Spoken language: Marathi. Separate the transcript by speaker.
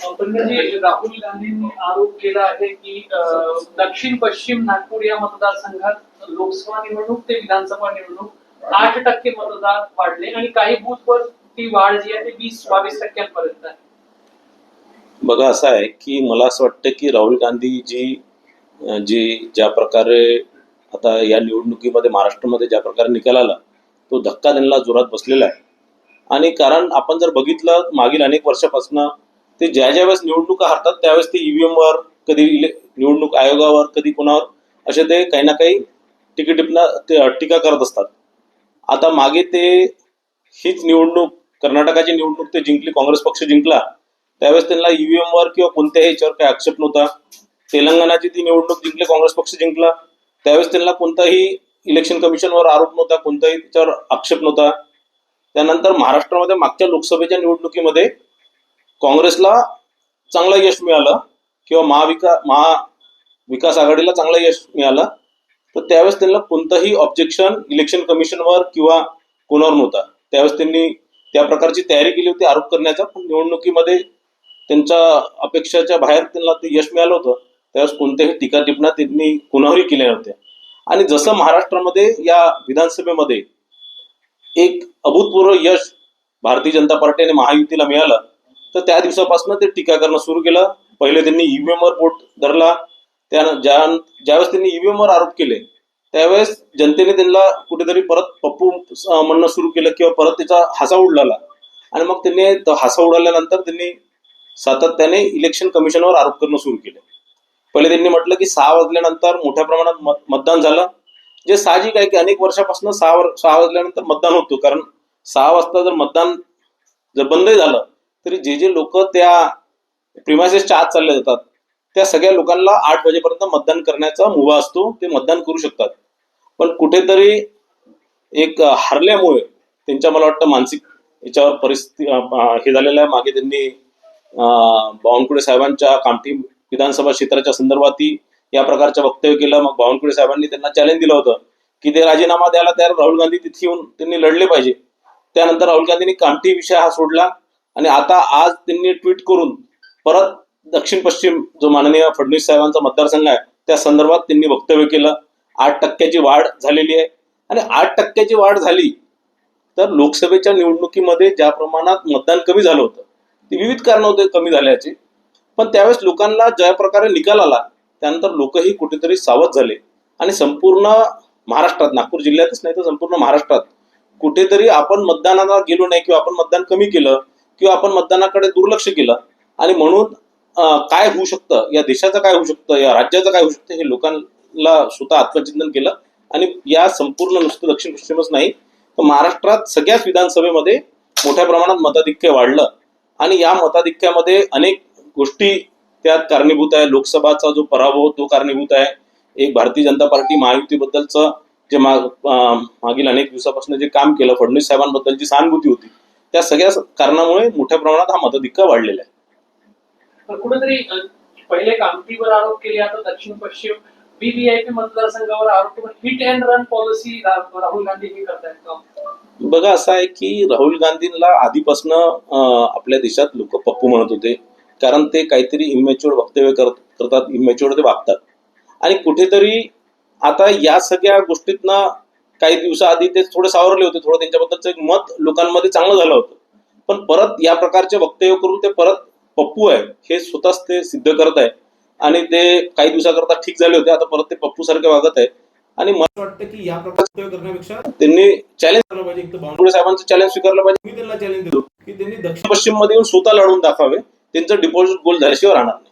Speaker 1: ओके म्हणजे राहुल गांधींनी आरोप केला आहे की दक्षिण पश्चिम नागपूर या मतदारसंघात लोकसभा निवडणूक ते विधानसभा निवडणूक आठ टक्के मतदार वाढले आणि काही बूथवर ती वाढ जी आहे ती वीस बावीस टक्क्यांपर्यंत आहे.
Speaker 2: बघा असं आहे की मला असं वाटतं की राहुल गांधी जी जी ज्या प्रकारे आता या निवडणुकीमध्ये महाराष्ट्रामध्ये ज्या प्रकारे निकाल आला तो धक्का त्यांना जोरात बसलेला आहे. आणि कारण आपण जर बघितलं मागील अनेक वर्षापासून ते ज्या ज्या वेळेस निवडणुका हरतात त्यावेळेस ते ईव्हीएमवर कधी निवडणूक आयोगावर कधी कोणावर असे ते काही ना काही टिकी ते टीका करत असतात. आता मागे ते हीच निवडणूक कर्नाटकाची निवडणूक ते जिंकली काँग्रेस पक्ष जिंकला त्यावेळेस त्यांना ईव्हीएम वर किंवा कोणत्याही याच्यावर काही आक्षेप नव्हता. तेलंगणाची ती निवडणूक जिंकली काँग्रेस पक्ष जिंकला. त्यावेळेस त्यांना कोणताही इलेक्शन कमिशनवर आरोप नव्हता कोणताही त्याच्यावर आक्षेप नव्हता. त्यानंतर महाराष्ट्रामध्ये मागच्या लोकसभेच्या निवडणुकीमध्ये काँग्रेसला चांगलं यश मिळालं किंवा महाविका महाविकास आघाडीला चांगलं यश मिळालं तर त्यावेळेस त्यांना कोणतंही ऑब्जेक्शन इलेक्शन कमिशनवर किंवा कोणावर नव्हता. त्यावेळेस त्यांनी त्या प्रकारची तयारी केली होती आरोप करण्याचा पण निवडणुकीमध्ये त्यांच्या अपेक्षाच्या बाहेर त्यांना ते यश मिळालं होतं. त्यावेळेस कोणत्याही टीका टिपणा त्यांनी कुणावरही केल्या नव्हत्या. आणि जसं महाराष्ट्रामध्ये या विधानसभेमध्ये एक अभूतपूर्व यश भारतीय जनता पार्टी आणि महायुतीला मिळालं तर त्या दिवसापासून ते टीका करणं सुरू केलं. पहिले त्यांनी ईव्हीएम वर बोट धरला. त्या ज्या ज्यावेळेस त्यांनी ईव्हीएम वर आरोप केले त्यावेळेस जनतेने त्यांना कुठेतरी परत पप्पू म्हणणं सुरू केलं किंवा परत त्याचा हासा उडलाला. आणि मग त्यांनी हासा उडाल्यानंतर त्यांनी सातत्याने इलेक्शन कमिशनवर आरोप करणं सुरू केलं. पहिले त्यांनी म्हटलं की सहा वाजल्यानंतर मोठ्या प्रमाणात मतदान झालं. जे साहजिक आहे की अनेक वर्षापासून सहा वर सहा वाजल्यानंतर मतदान होतो. कारण सहा वाजता जर मतदान जर बंदही झालं तरी जे जे लोक त्या प्रिमायसेसच्या आत चालले जातात त्या सगळ्या लोकांना आठ वाजेपर्यंत मतदान करण्याचा मुभा असतो. ते मतदान करू शकतात. पण कुठेतरी एक हारल्यामुळे त्यांच्या मला वाटतं मानसिक याच्यावर परिस्थिती हे झालेलं आहे. मागे त्यांनी बावनकुळे साहेबांच्या कामठी विधानसभा क्षेत्राच्या संदर्भातही या प्रकारचं वक्तव्य केलं. मग बावनकुळे साहेबांनी त्यांना चॅलेंज दिलं होतं की ते राजीनामा द्यायला तयार. राहुल गांधी तिथे येऊन त्यांनी लढले पाहिजे. त्यानंतर राहुल गांधींनी कामठी विषय हा सोडला आणि आता आज त्यांनी ट्विट करून परत दक्षिण पश्चिम जो माननीय फडणवीस साहेबांचा मतदारसंघ आहे त्या संदर्भात त्यांनी वक्तव्य केलं. आठ टक्क्याची वाढ झालेली आहे. आणि आठ टक्क्याची वाढ झाली तर लोकसभेच्या निवडणुकीमध्ये ज्या प्रमाणात मतदान कमी झालं होतं ते विविध कारण होते कमी झाल्याचे. पण त्यावेळेस लोकांना ज्या प्रकारे निकाल आला त्यानंतर लोकही कुठेतरी सावध झाले. आणि संपूर्ण महाराष्ट्रात नागपूर जिल्ह्यातच नाही तर संपूर्ण महाराष्ट्रात कुठेतरी आपण मतदानाला गेलो नाही किंवा आपण मतदान कमी केलं किंवा आपण मतदानाकडे दुर्लक्ष केलं. आणि म्हणून काय होऊ शकतं? या देशाचं काय होऊ शकतं? या राज्याचं काय होऊ शकतं? हे लोकांना स्वतः आत्मचिंतन केलं. आणि या संपूर्ण नुसतं दक्षिण पश्चिमच नाही तर महाराष्ट्रात सगळ्याच विधानसभेमध्ये मोठ्या प्रमाणात मताधिक्य वाढलं. आणि या मताधिक्यामध्ये अनेक गोष्टी त्यात कारणीभूत आहे. लोकसभाचा जो पराभव तो कारणीभूत आहे. एक भारतीय जनता पार्टी महायुतीबद्दलचं जे मागील अनेक दिवसापासून जे काम केलं फडणवीस साहेबांबद्दलची सहानुभूती होती त्या सगळ्या कारणामुळे मोठ्या प्रमाणात हा मतधिक्य वाढलेला आहे.
Speaker 1: कुठेतरी पहिले कामठीवर आरोप केले आता दक्षिण पश्चिम बीबीआयपी मतदारसंघावर आरोप hit and run policy Rahul Gandhi हे करतायत
Speaker 2: बघा असं आहे की राहुल गांधींना आधीपासून आपल्या देशात लोक पप्पू म्हणत होते. कारण ते काहीतरी इमॅच्युअर वक्तव्य करत करतात इमॅच्युअर ते वागतात. आणि कुठेतरी आता या सगळ्या गोष्टीतनं काही दिवसाआधी ते थोडे सावरले होते थोडं त्यांच्याबद्दलचं एक मत लोकांमध्ये चांगलं झालं होतं. पण परत या प्रकारचे वक्तव्य करून ते परत पप्पू आहे हे स्वतःच ते सिद्ध करत आहे. आणि ते काही दिवसाकरता ठीक झाले होते आता परत ते पप्पू सारखे वागत आहे. आणि मला वाटतं की या प्रकारचे करण्यापेक्षा त्यांनी चॅलेंज करायला पाहिजे साहेबांचं चॅलेंज स्वीकारलं पाहिजे. मी त्यांना चॅलेंज देतो की त्यांनी दक्षिण पश्चिममध्ये येऊन स्वतः लढवून दाखवावे. त्यांचं डिपॉझिट गोल झाल्याशिवाय राहणार नाही.